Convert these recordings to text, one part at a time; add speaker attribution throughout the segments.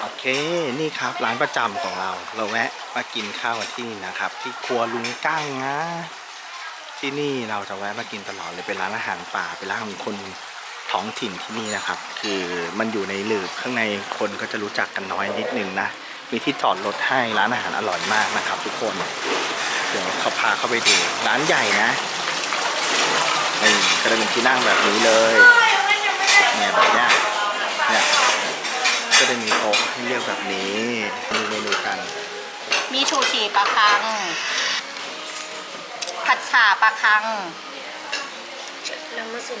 Speaker 1: โอเคนี่ครับร้านประจำของเรา เราแวะมากินข้าวกันที่นี่นะครับ ที่ครัวลุงกั้งนะ ที่นี่เราจะแวะมากินตลอดเลยเป็นร้านอาหารป่าเป็นร้านของคนท้องถิ่นที่นี่นะครับ คือมันอยู่ในหลืบข้างในคนก็จะรู้จักกันน้อยนิดนึงนะมีที่จอดรถให้ร้านอาหารอร่อยมากนะครับ ทุกคนเดี๋ยวเขาพาเข้าไปดูร้านใหญ่นะนี่ก็จะเป็นที่นั่งแบบนี้เลยเนี่ยแบบเนี้ยเนี่ย ก็จะมีโต๊ะให้เลือกแบบนี้มีเมนูกัน
Speaker 2: มีชูชีปลาคัง ผัดฉ่าปลาคัง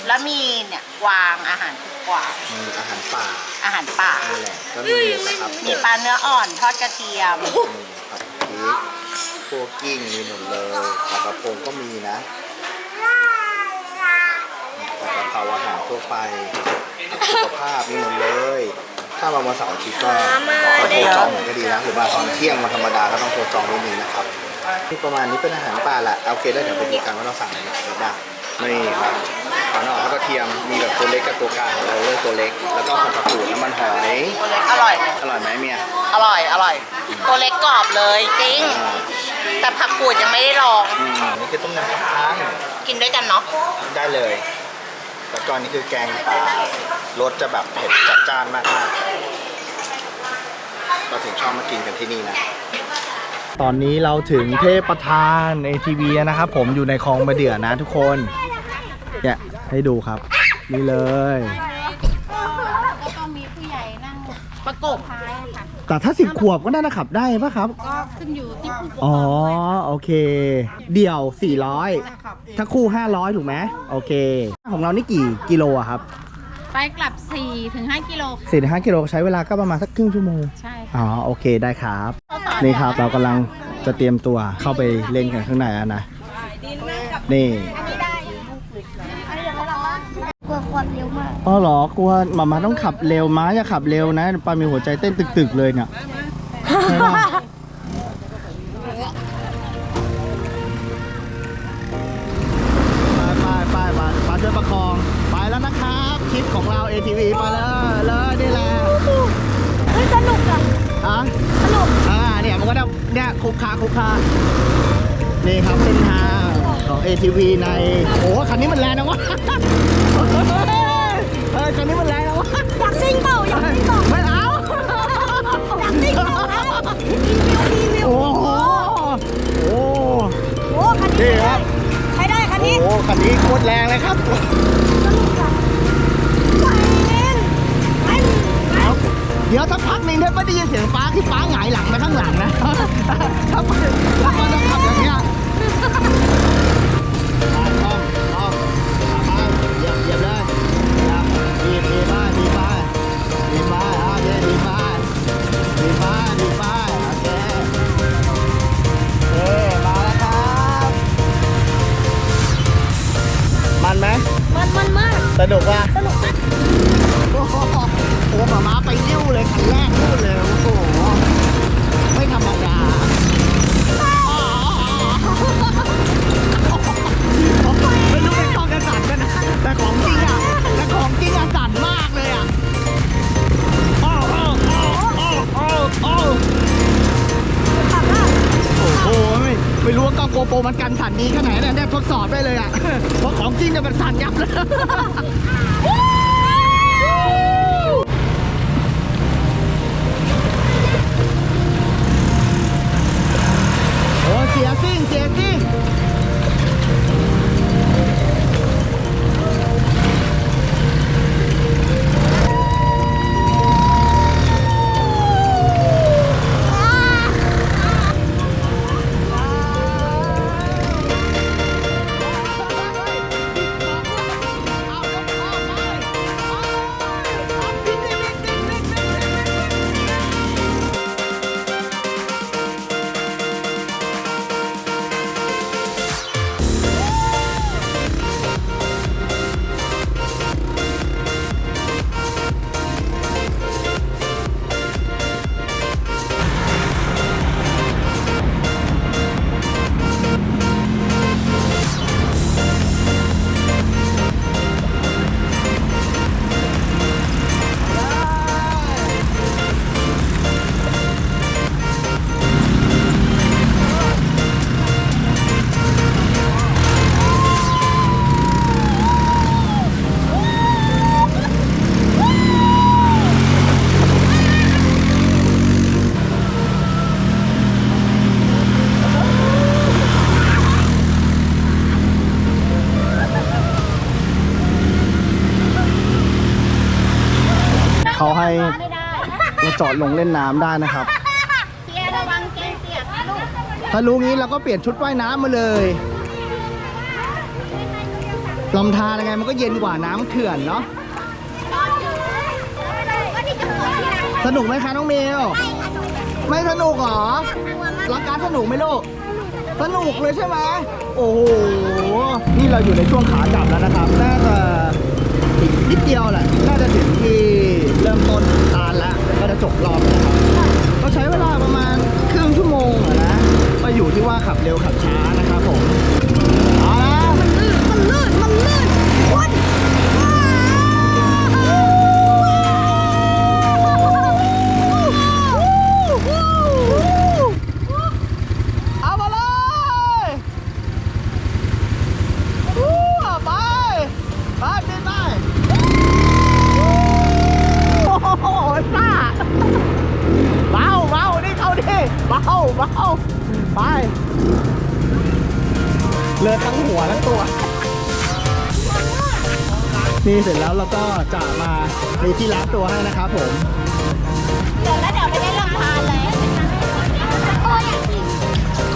Speaker 2: แล้วมีเนี่ยวางอาหารทุกวาง
Speaker 1: มีอาหารป่า
Speaker 2: อาหารป่า
Speaker 1: นี่แหละก็มีนะครับ
Speaker 2: มีปลาเนื้ออ่อนทอดกระเทียม
Speaker 1: นี่ผัดพริกพวกกิ้งมีหมดเลยปลากระพงก็มีนะผัดกะเพราอาหารทั่วไปสุขภาพมีหมดเลย ถ้ามาวันเสาร์อาทิตย์ก็ก็โทรจองหน่อยก็ดีนะหรือมาตอนเที่ยงวันธรรมดาก็ต้องโทรจองนิดนึงนะครับนี่ประมาณนี้เป็นอาหารป่าแหละโอเคได้วเดี๋ยวไปดูกันว่าเราสั่งอะไรบ้างนี่ครับปลาหน่อทอดกระเทียมมีแบบตัวเล็กกับตัวกลางเราเลือกตัวเล็ก แล้วก็ผัดกระปูน้ำมันหอย
Speaker 2: ตัวเล็กอร่อยเลย
Speaker 1: อร่อยไหมเมีย
Speaker 2: อร่อยอร่อย ตัวเล็กกรอบเลยจริง
Speaker 1: อ่า
Speaker 2: แต่ผักกูดยังไม่ได้ลอง
Speaker 1: อืมนี่คือต้มยำปลาคัง
Speaker 2: กินด้วยกันเนาะ
Speaker 1: ได้เลย แล้วก็อันนี่คือแกงปลารสจะแบบเผ็ดจัดจ้านมากๆเราถึงชอบมากินกันที่นี่นะ ตอนนี้เราถึงเทพประธานในทีวีนะครับผมอยู่ในคลองมะเดื่อนะทุกคนเนี่ยให้ดูครับ นี่เลย
Speaker 3: ก็ต้องมีผู้ใหญ่นั่ง
Speaker 2: ประกบ
Speaker 3: ท้ายค่ะ
Speaker 1: แต่ถ้าสิบขวบก็น่าจะขับได้ปะครับ
Speaker 3: ก็ขึ้นอยู่ที่ผู้ปกคร
Speaker 1: อ๋อ
Speaker 3: อง
Speaker 1: โอเค เดี่ยว 400 ถ้าคู่ 500 ถูกไหมโอเค ของเรานี่กี่กิโลอะครับ
Speaker 3: ไปกลับ4ถึง5กิโลค่ะ
Speaker 1: สี่ถึงห้ากิโลใช้เวลาก็ประมาณสักครึ่งชั่วโมง
Speaker 3: ใช่ค่ะ
Speaker 1: อ๋อ โอเคได้ครับ นี่ครับ เรากำลังจะเตรียมตัวเข้าไปเล่นกันข้างในแล้วนะ นี่
Speaker 3: กลัวความเร็วมาก
Speaker 1: อ๋อเหรอกลัวหมามาต้องขับเร็วม้าอย่าขับเร็วนะปามีหัวใจเต้นตึกๆเลยเนี่ยใช่ปะ ATV ในโอ้คันนี้มันแรงนะวะเออคันนี้มันแรงนะวะ
Speaker 3: อยากซิ่งเปล่าอยากซิ่งเปล่า
Speaker 1: ไม่เอา
Speaker 3: อยากซิ่งเปล่าครับรีวิวรีวิว
Speaker 1: โอ้โหโอ้
Speaker 3: โอ้คันนี้
Speaker 1: นี่ครับ
Speaker 3: ใช้ได้คันนี้
Speaker 1: โอ้คันนี้โคตรแรงเลยครับ
Speaker 3: สนุกอะไปเล่นไปไป
Speaker 1: เดี๋ยวสักพักหนึ่งถ้าไม่ได้ยินเสียงฟ้าคือฟ้าหงายหลังไปข้างหลังนะถ้าไปแล้วก็ต้องขับอย่างเงี้ยต้องต้อง มาเหยียบเหยียบเลยครับดีดีไปดีไปดีไปโอเคดีไปดีไปดีไปโอเคเอ้มาแล้วครับมันไหม
Speaker 3: มันมันมาก
Speaker 1: สนุกว่ะ
Speaker 3: สนุกมาก
Speaker 1: ลงเล่นน้ำได้นะครับ
Speaker 3: เสียระวังเกเสียนะลูก
Speaker 1: ถ้ารู้งี้เราก็เปลี่ยนชุดว่ายน้ำมาเลยลำธารยังไงมันก็เย็นกว่าน้ำเขื่อนเนาะ
Speaker 3: ก็ที่จะเปิดที่ร้าน
Speaker 1: สนุกไหมคะน้องเมลไม่สนุกเหรอรักการสนุกไหมลูก สนุกเลยใช่ไหม โอ้โห นี่เราอยู่ในช่วงขากลับแล้วนะครับ น่าจะอีกนิดเดียวแหละ น่าจะถึงที่เริ่มต้นตานแล้ว ก็จะจบรอบแล้วครับก็ใช้เวลาประมาณครึ่งชั่วโมงอะนะก็อยู่ที่ว่าขับเร็วขับช้านะครับผมเอาละ
Speaker 3: มันลื่น มันลื่น มันลื่นคน
Speaker 1: นี่เสร็จแล้วเราก็จะมามีที่ล้างตัวให้นะครับผม
Speaker 3: เดี๋ยวแล้วเดี๋ยวไปเล่นลำธารเลยโอ้ยอยากกิน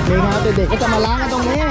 Speaker 1: นี่ครับเด็กๆก็จะมาล้างกันตรงนี้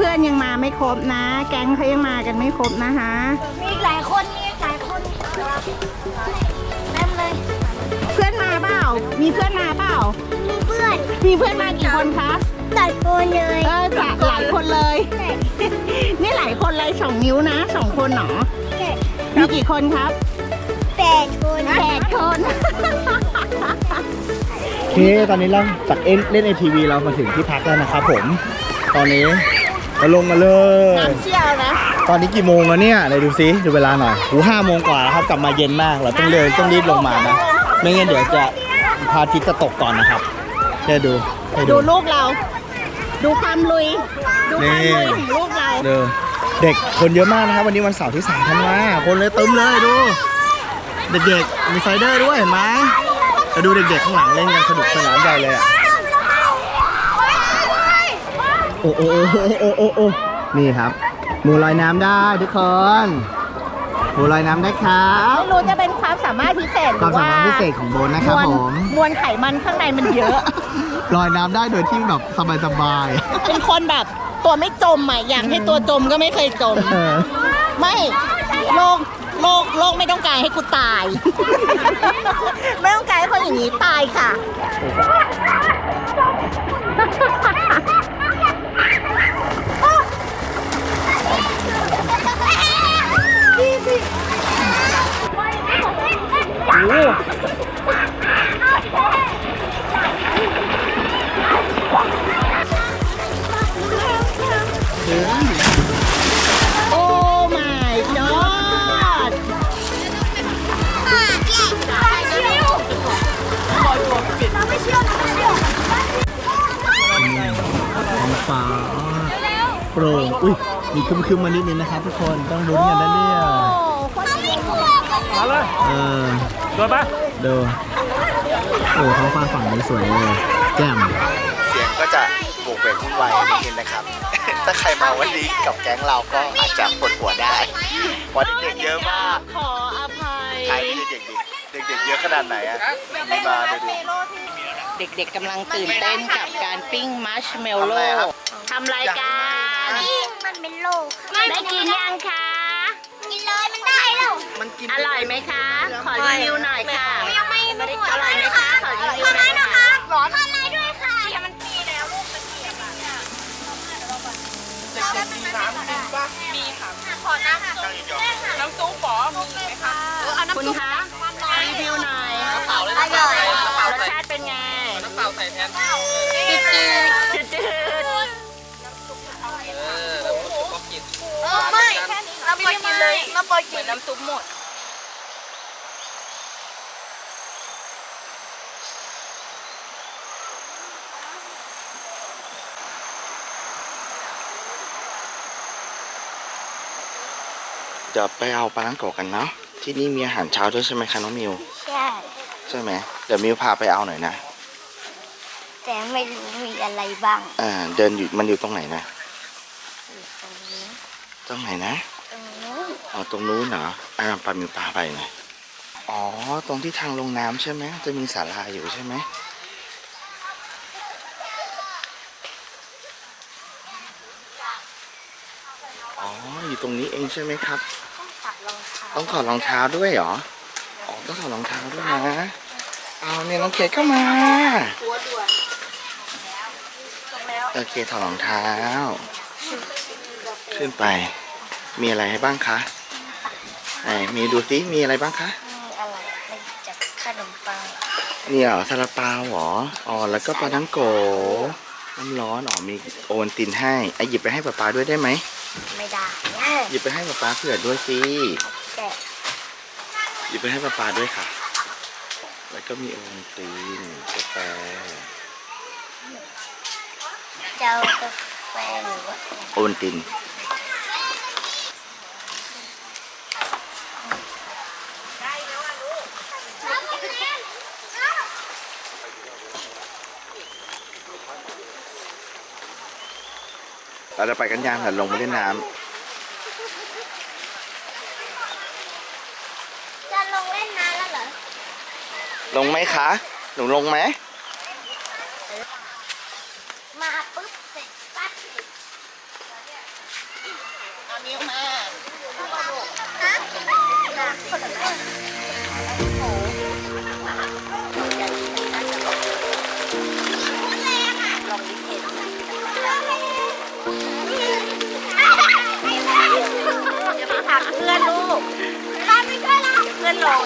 Speaker 3: เพื่อน
Speaker 2: ยั
Speaker 4: งมาไม่ครบนะ แก๊งเขายังมากันไม่ครบนะคะ
Speaker 3: มีอีกหลายคนมีอีกหลายคนเต็มเลย
Speaker 4: เพื่อนมาเปล่า มีเพื่อนมาเปล่า
Speaker 3: มีเพื่อน
Speaker 4: มีเพื่อนมากี่คนคะ
Speaker 3: หลายคนเลย
Speaker 4: เออจะหลายคนเลย นี่หลายคนเลยสองนิ้วนะสองคนเหรอมีกี่คนครับ
Speaker 3: แปดคน
Speaker 4: แปดคน
Speaker 1: โอเค ตอนนี้เราจากเอ็นเล่นเอทีวีเรามาถึงที่พักแล้วนะครับผม ตอนนี้ เราลงมาเลย
Speaker 4: น้ำเชี่ยวนะ
Speaker 1: ตอนนี้กี่โมงแล้วเนี่ยไหนดูซิดูเวลาหน่อยหูห้าโมงกว่าแล้วครับกลับมาเย็นมากเราต้องเดินต้องรีบลงมานะ ไม่งั้นเดี๋ยวจะพระอาทิตย์จะตกก่อนนะครับเดี๋ยวดูให้
Speaker 4: ดูลูกเรา ดูความลุย ดูความลุย
Speaker 1: นี่
Speaker 4: ของลูกเรา
Speaker 1: เด้อเด็กคนเยอะมากนะครับ วันนี้วันเสาร์ที่สามธันวาคนเลยตึมเลยดู เด็กๆมีไฟเดอร์ด้วยเห็นไหมแต่ดูเด็กๆข้างหลังเล่นกันสนุกสนานใหญ่เลยอะ โอ้โอ้โอ้โอ้โอ้โอ้นี่ครับ หมูลอยน้ำได้ทุกคน หมูลอยน้ำได้ครับ
Speaker 4: ไม่รู้จะเป็นความสามารถพิเศษห
Speaker 1: ค
Speaker 4: รื
Speaker 1: วาม
Speaker 4: อ
Speaker 1: สา
Speaker 4: ว่ามา
Speaker 1: รถพิเศษของโบนนะครับ
Speaker 4: วล
Speaker 1: ผม
Speaker 4: มวลไขมันข้างในมันเยอะ
Speaker 1: ลอยน้ำได้โดยที่แบบสบาย
Speaker 4: เป็นคนแบบตัวไม่จมอะอยากให้ตัวจมก็ไม่เคยจม
Speaker 1: ๆเออ
Speaker 4: ไม่โลกโลกโลกไม่ต้องการให้กูตาย ไม่ต้องการให้คนอย่างนี้ตายค่ะ โอ้ my god
Speaker 1: ท้องฟ้าโปร่งอุ้ย มีคึมๆมานิดนึงนะครับทุกคน ต้องลุ้นกันนะเนี่ย
Speaker 5: มาเลย
Speaker 1: เออ
Speaker 5: โดนปะ
Speaker 1: ดูโอ้ท้องฟ้าฝั่งนี้สวยเลยแจ่มเสียงก็จะโบกเวกวุ่นวายนิดนึงนะครับ ถ้าใครมาวันนี้กับแก๊งเราก็อาจจะปวดหัวได้เพราะเด็กๆเยอะมาก
Speaker 4: ขออภัย
Speaker 1: ใครที่เด็กๆดิเด็กๆเยอะขนาดไหนอะมีมาดูดิ
Speaker 4: เด็กๆกำลังตื่นเต้นกับการปิ้งมัชเมล
Speaker 1: ทำอะไร
Speaker 4: โล่
Speaker 1: ครับ
Speaker 4: ทำรายการ
Speaker 3: มันเป็นโลก
Speaker 4: ได้กินยังคะ
Speaker 3: ไอ
Speaker 4: ร่อยไหมคะ ขอรีวิวหน่อยค่ะ
Speaker 3: ยังไม่ไม่ได้
Speaker 4: อร่อยไหมคะขอรีวิวหน่อยค่ะ
Speaker 3: ร้อนอะไรด้วยค่ะเชียมันปีแล้วลูกตะเกียบอะมีค่ะขอน้ำซุปด้วยค่ะ
Speaker 2: น้ำซุปปอมีไหมคะ
Speaker 4: คุณคะรีวิวหน่อย
Speaker 3: อร่อย
Speaker 4: รสชาติเป็นไง
Speaker 2: น้ำเปล่าใส่แทน
Speaker 3: จืดจืด อยกินน้ำ
Speaker 2: ซุปหมด
Speaker 1: เดี๋ยวไปเอาปลาลังโกะกันเนาะที่นี่มีอาหารเช้าด้วยใช่ไหมคะน้องมิว
Speaker 3: ใช่
Speaker 1: ใช่ไหมเดี๋ยวมิวพาไปเอาหน่อยนะ
Speaker 3: แต่ไม่รู้มีอะไรบ้าง
Speaker 1: อ่าเดินอยู่มันอยู่ตรงไหนนะ
Speaker 3: ตรงนี้
Speaker 1: ตรงไหนนะ
Speaker 3: ตรงนู้น
Speaker 1: อ๋อตรงนู้นเหรออ่าปลามิวปลาไปหน่อยอ๋อ ตรงที่ทางลงน้ำใช่ไหมจะมีศาลาอยู่ใช่ไหมอ๋อ อยู่ตรงนี้เองใช่ไหมครับ
Speaker 3: ตัดรองเท้า
Speaker 1: ต้องถอดรองเท้าด้วยเหรอ อ๋อ ต้องถอดรองเท้าด้วยนะ เอาเนี่ยน้องเคกก็มาโอเคถอดรองเท้า ขึ้นไป มีอะไรให้บ้างคะ ไหนมีดูซิมีอะไรบ้างคะ
Speaker 3: มีอะไรไม่จากขนมปัง
Speaker 1: นี่เหรอซาลาเปาเหรออ๋อแล้วก็ปลาทั้งโกน้ำร้อนอ๋อมีโอวัลตินให้ไอะหยิบไปให้ป๊าป๊าด้วยได้ไหม
Speaker 3: ไม่ได้
Speaker 1: หยิบไปให้ป๊าป๊าเผื่อด้วยสิ
Speaker 3: แต่
Speaker 1: หยิบไปให้ป๊าป๊าด้วยค่ะ แล้วก็มีโอวัลตินกาแฟ
Speaker 3: เจ้ากาแฟหรือว่า
Speaker 1: โอวัลติน เราจะไปกันยางแต่ลงไปเล่นน้
Speaker 3: จะลงเล่นน้ำแล้วเหรอำ
Speaker 1: ลงไหมคะ หนูลงไหม
Speaker 3: มาปุ๊บเสร็จปั๊บ
Speaker 4: เอานิ้วมา
Speaker 3: คนละแบบอย่ามเพื่อนลูกไม่ช่วยเราเพื่อนลง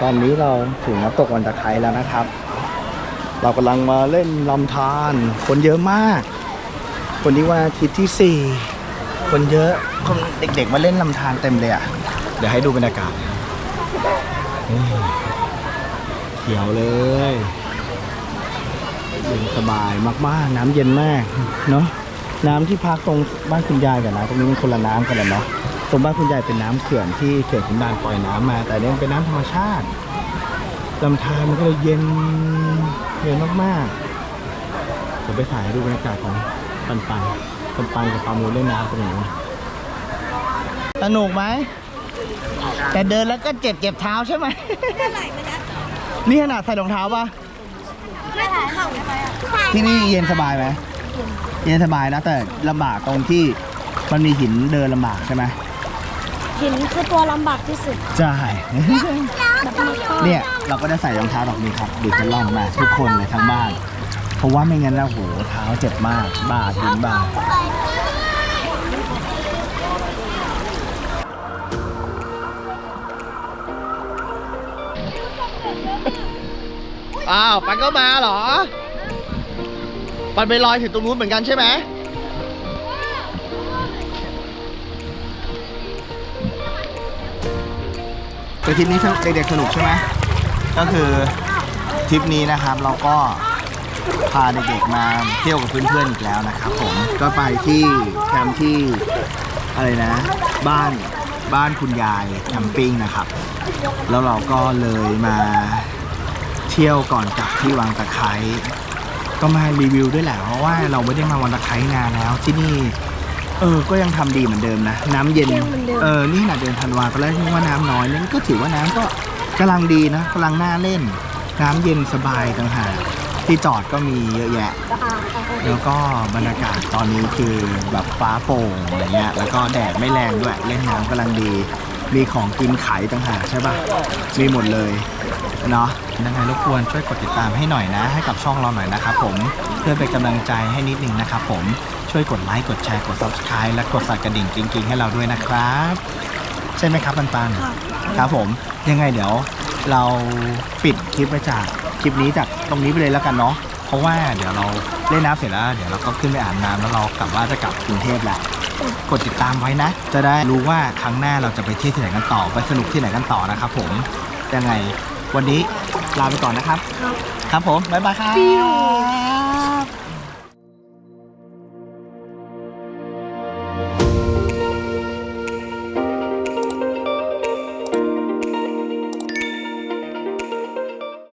Speaker 1: ตอนนี้เราถึงน้ำตกวันตะไคร้แล้วนะครับ เรากำลังมาเล่นลำธารคนเยอะมาก คนนี้วันอาทิตที่ 4 คนเยอะคนเด็กๆมาเล่นลำธารเต็มเลยอะ เดี๋ยวให้ดูบรรยากาศเขียวเลยเย็นสบายมากๆ น้ำเย็นมากเนาะน้ำที่พักตรงบ้านคุณยายกับนะตรงนี้มันคนละน้ำกันเลยเนาะตรงบ้านคุณยายเป็นน้ำเขื่อนที่เขื่อนขุนด่านปล่อยน้ำมา แต่เนี่ยเป็นน้ำธรรมชาติลำธารมันก็เลยเย็น เย็นมากๆเดี๋ยวไปถ่ายให้ดูบรรยากาศของปันปันปันปันกับปามูเล่นน้ำตรงนี้สนุกไหม แต่เดินแล้วก็เจ็บเจ็บเท้าใช่ไหมนี่ขนาดใส่รองเท้าปะ
Speaker 3: ไม่ถ่ายเข้าได้ไหมอะ
Speaker 1: ที่นี่เย็นสบายไหมเย็นสบายนะแต่ลำบากตรงที่มันมีหินเดินลำบากใช่ไหม
Speaker 3: หินคือตัวลำบากที่สุด
Speaker 1: ใช่
Speaker 3: แบบนี้ก็
Speaker 1: เนี่ย เราก็จะใส่รองเท้าแบบนี้ครับดูจะล่องมาทุกคนเลยทั้งบ้าน เพราะว่าไม่งั้นแล้วโหเท้าเจ็บมาก บาดหินบาดอ้าวปันก็มาเหรอ ปันไปลอยถึงตรงนู้นเหมือนกันใช่ไหมแต่ทริปนี้เด็กๆสนุกใช่ไหม ก็คือทริปนี้นะครับเราก็พาเด็กๆมาเที่ยวกับเพื่อนๆอีกแล้วนะครับผมก็ไปที่แคมป์ที่อะไรนะ บ้านบ้านคุณยายแคมปิ้งนะครับ แล้วเราก็เลยมาเที่ยวก่อนกลับที่วังตะไคร้ก็มารีวิวด้วยแหละเพราะว่าเราไม่ได้มาวันละไคร้นานแล้วที่นี่ เออก็ยังทำดีเหมือนเดิมนะ น้ำเย็นเออนี่ขนาดเดือนธันวาก็แล้วว่าน้ำน้อยนี่ก็ถือว่าน้ำก็ กำลังดีนะกำลังน่าเล่น น้ำเย็นสบายต่างหากที่จอดก็มีเยอะแยะ แล้วก็บรรยากาศตอนนี้คือแบบฟ้าโปร่งอะไรเงี้ยแล้วก็แดดไม่แรงด้วยเล่นน้ำกำลังดี มีของกินขายต่างหากใช่ปะมีหมดเลยเนาะยังไงรบกวนช่วยกดติดตามให้หน่อยนะ ให้กับช่องเราหน่อยนะครับผมเพื่อเป็นกำลังใจให้นิดนึงนะครับผมช่วยกดไลค์กดแชร์กด subscribe และกดสั่นกระดิ่งกิ๊งๆ ให้เราด้วยนะครับ ช่ไหมครับปันปันครับผมยังไงเดี๋ยวเราปิดคลิปไปจากคลิปนี้จากตรงนี้ไปเลยแล้วกันเนาะเพราะว่าเดี๋ยวเราเล่นน้ำเสร็จแล้ว เดี๋ยวเราก็ขึ้นไปอาบน้ำแล้วเรากลับว่าจะกลับกรุงเทพแหละกดติดตามไว้นะ จะได้รู้ว่าครั้งหน้าเราจะไปเที่ยวที่ไหนกันต่อไปสนุกที่ไหนกันต่อนะครับผมยังไงวันนี้ลาไปก่อนนะครับ ครับผมบ๊ายบายครับ